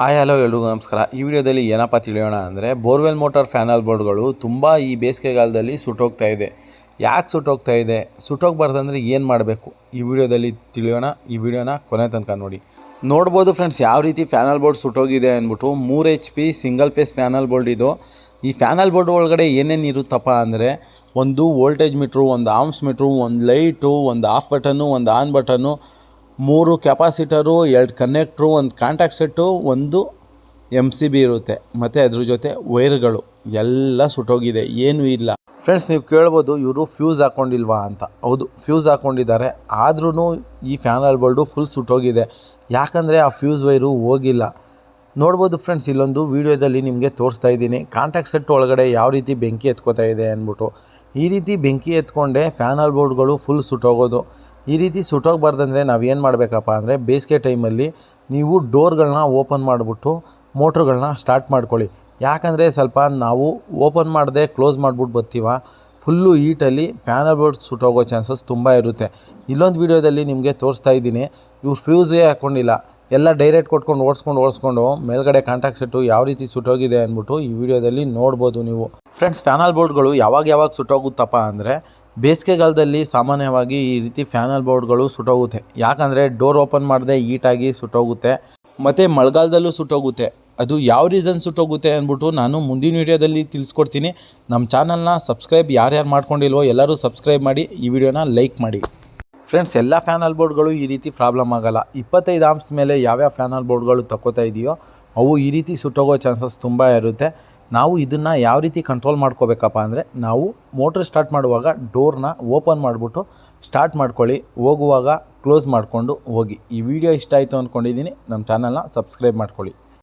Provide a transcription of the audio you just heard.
Hi, hello ಎಲ್ರಿಗೂ ನಮಸ್ಕಾರ. ಈ ವಿಡಿಯೋದಲ್ಲಿ ಏನಪ್ಪ ತಿಳಿಯೋಣ ಅಂದರೆ ಬೋರ್ವೆಲ್ ಮೋಟಾರ್ ಫ್ಯಾನಲ್ ಬೋರ್ಡ್ಗಳು ತುಂಬ ಈ ಬೇಸಿಗೆಗಾಲದಲ್ಲಿ ಸುಟ್ಟೋಗ್ತಾ ಇದೆ. ಯಾಕೆ ಸುಟ್ಟೋಗ್ತಾ ಇದೆ? ಸುಟ್ಟೋಗ್ಬಾರ್ದಂದ್ರೆ ಏನು ಮಾಡಬೇಕು? ಈ ವಿಡಿಯೋದಲ್ಲಿ ತಿಳಿಯೋಣ. ಈ ವಿಡಿಯೋನ ಕೊನೆ ತನಕ ನೋಡಿ. ನೋಡ್ಬೋದು ಫ್ರೆಂಡ್ಸ್ ಯಾವ ರೀತಿ ಫ್ಯಾನಲ್ ಬೋರ್ಡ್ ಸುಟ್ಟೋಗಿದೆ ಅಂದ್ಬಿಟ್ಟು ಮೂರು H P single phase panel board ಇದು. ಈ ಫ್ಯಾನಲ್ ಬೋರ್ಡ್ ಒಳಗಡೆ ಏನೇನು ಇರುತ್ತಪ್ಪ ಅಂದರೆ ಒಂದು ವೋಲ್ಟೇಜ್ ಮೀಟ್ರು ಒಂದು ಆಮ್ಸ್ ಮೀಟ್ರು ಒಂದು ಲೈಟು ಒಂದು ಆಫ್ ಬಟನ್ನು ಒಂದು ಆನ್ ಬಟನ್ನು ಮೂರು ಕೆಪಾಸಿಟರು, ಎರಡು ಕನೆಕ್ಟ್ರು, ಒಂದು ಕಾಂಟ್ಯಾಕ್ಟ್ ಸೆಟ್ಟು, ಒಂದು ಎಂ ಸಿ ಬಿ ಇರುತ್ತೆ. ಮತ್ತು ಅದ್ರ ಜೊತೆ ವೈರ್ಗಳು ಎಲ್ಲ ಸುಟ್ಟೋಗಿದೆ. ಏನೂ ಇಲ್ಲ. ಫ್ರೆಂಡ್ಸ್, ನೀವು ಕೇಳ್ಬೋದು ಇವರು ಫ್ಯೂಸ್ ಹಾಕ್ಕೊಂಡಿಲ್ವಾ ಅಂತ. ಹೌದು, ಫ್ಯೂಸ್ ಹಾಕ್ಕೊಂಡಿದ್ದಾರೆ ಆದ್ರೂ ಈ ಫ್ಯಾನ್ ಬೋರ್ಡು ಫುಲ್ ಸುಟ್ಟೋಗಿದೆ. ಯಾಕಂದರೆ ಆ ಫ್ಯೂಸ್ ವೈರು ಹೋಗಿಲ್ಲ. ನೋಡ್ಬೋದು ಫ್ರೆಂಡ್ಸ್, ಇಲ್ಲೊಂದು ವೀಡಿಯೋದಲ್ಲಿ ನಿಮಗೆ ತೋರಿಸ್ತಾ ಇದ್ದೀನಿ. ಕಾಂಟ್ಯಾಕ್ಟ್ ಸೆಟ್ ಒಳಗಡೆ ಯಾವ ರೀತಿ ಬೆಂಕಿ ಎತ್ಕೋತಾ ಇದೆ ಅಂದ್ಬಿಟ್ಟು. ಈ ರೀತಿ ಬೆಂಕಿ ಎತ್ಕೊಂಡೆ ಫ್ಯಾನ್ ಬೋರ್ಡ್ಗಳು ಫುಲ್ ಸುಟ್ಟೋಗೋದು. ಈ ರೀತಿ ಸುಟ್ಟೋಗ್ಬಾರ್ದಂದ್ರೆ ನಾವು ಏನು ಮಾಡಬೇಕಪ್ಪ ಅಂದರೆ ಬೇಸಿಗೆ ಟೈಮಲ್ಲಿ ನೀವು ಡೋರ್ಗಳನ್ನ ಓಪನ್ ಮಾಡಿಬಿಟ್ಟು ಮೋಟ್ರ್ಗಳನ್ನ ಸ್ಟಾರ್ಟ್ ಮಾಡ್ಕೊಳ್ಳಿ. ಯಾಕಂದರೆ ಸ್ವಲ್ಪ ನಾವು ಓಪನ್ ಮಾಡದೆ ಕ್ಲೋಸ್ ಮಾಡಿಬಿಟ್ಟು ಬರ್ತೀವ, ಫುಲ್ಲು ಹೀಟಲ್ಲಿ ಫ್ಯಾನಲ್ ಬೋರ್ಡ್ ಸುಟ್ಟೋಗೋ ಚಾನ್ಸಸ್ ತುಂಬ ಇರುತ್ತೆ. ಇಲ್ಲೊಂದು ವೀಡಿಯೋದಲ್ಲಿ ನಿಮಗೆ ತೋರಿಸ್ತಾ ಇದ್ದೀನಿ ಇವ್ರು ಫ್ಯೂಸೇ ಹಾಕ್ಕೊಂಡಿಲ್ಲ ಎಲ್ಲ ಡೈರೆಕ್ಟ್ ಕೊಟ್ಕೊಂಡು ಓಡಿಸ್ಕೊಂಡು ಓಡಿಸ್ಕೊಂಡು ಮೇಲ್ಗಡೆ ಕಾಂಟ್ಯಾಕ್ಟ್ ಸೆಟ್ಟು ಯಾವ ರೀತಿ ಸುಟ್ಟೋಗಿದೆ ಅಂದ್ಬಿಟ್ಟು ಈ ವಿಡಿಯೋದಲ್ಲಿ ನೋಡ್ಬೋದು ನೀವು. ಫ್ರೆಂಡ್ಸ್ ಫ್ಯಾನಲ್ ಬೋರ್ಡ್ಗಳು ಯಾವಾಗ ಯಾವಾಗ ಸುಟ್ಟೋಗುತ್ತಪ್ಪ ಅಂದರೆ ಬೇಸಿಗೆಗಾಲದಲ್ಲಿ ಸಾಮಾನ್ಯವಾಗಿ ಈ ರೀತಿ ಫ್ಯಾನಲ್ ಬೋರ್ಡ್ಗಳು ಸುಟ್ಟೋಗುತ್ತೆ. ಯಾಕಂದರೆ ಡೋರ್ ಓಪನ್ ಮಾಡದೆ ಈಟಾಗಿ ಸುಟ್ಟೋಗುತ್ತೆ. ಮತ್ತು ಮಳೆಗಾಲದಲ್ಲೂ ಸುಟ್ಟೋಗುತ್ತೆ. ಅದು ಯಾವ ರೀಸನ್ ಸುಟ್ಟೋಗುತ್ತೆ ಅಂದ್ಬಿಟ್ಟು ನಾನು ಮುಂದಿನ ವೀಡಿಯೋದಲ್ಲಿ ತಿಳಿಸ್ಕೊಡ್ತೀನಿ. ನಮ್ಮ ಚಾನಲ್ನ ಸಬ್ಸ್ಕ್ರೈಬ್ ಯಾರ್ಯಾರು ಮಾಡ್ಕೊಂಡಿಲ್ವೋ ಎಲ್ಲರೂ ಸಬ್ಸ್ಕ್ರೈಬ್ ಮಾಡಿ, ಈ ವಿಡಿಯೋನ ಲೈಕ್ ಮಾಡಿ. ಫ್ರೆಂಡ್ಸ್ ಎಲ್ಲ ಫ್ಯಾನಲ್ ಬೋರ್ಡ್ಗಳು ಈ ರೀತಿ ಪ್ರಾಬ್ಲಮ್ ಆಗಲ್ಲ. ಇಪ್ಪತ್ತೈದು ಆಮ್ಸ್ ಮೇಲೆ ಯಾವ್ಯಾವ ಫ್ಯಾನಲ್ ಬೋರ್ಡ್ಗಳು ತಗೋತಾ ಇದೆಯೋ, ಅವು ಈ ರೀತಿ ಸುಟ್ಟೋಗೋ ಚಾನ್ಸಸ್ ತುಂಬ ಇರುತ್ತೆ. ನಾವು ಇದನ್ನು ಯಾವ ರೀತಿ ಕಂಟ್ರೋಲ್ ಮಾಡ್ಕೋಬೇಕಪ್ಪ ಅಂದರೆ, ನಾವು ಮೋಟ್ರ್ ಸ್ಟಾರ್ಟ್ ಮಾಡುವಾಗ ಡೋರ್ನ ಓಪನ್ ಮಾಡಿಬಿಟ್ಟು ಸ್ಟಾರ್ಟ್ ಮಾಡ್ಕೊಳ್ಳಿ. ಹೋಗುವಾಗ ಕ್ಲೋಸ್ ಮಾಡಿಕೊಂಡು ಹೋಗಿ. ಈ ವಿಡಿಯೋ ಇಷ್ಟ ಆಯಿತು ಅಂದ್ಕೊಂಡಿದ್ದೀನಿ ನಮ್ಮ ಚಾನಲ್ನ ಸಬ್ಸ್ಕ್ರೈಬ್ ಮಾಡ್ಕೊಳ್ಳಿ.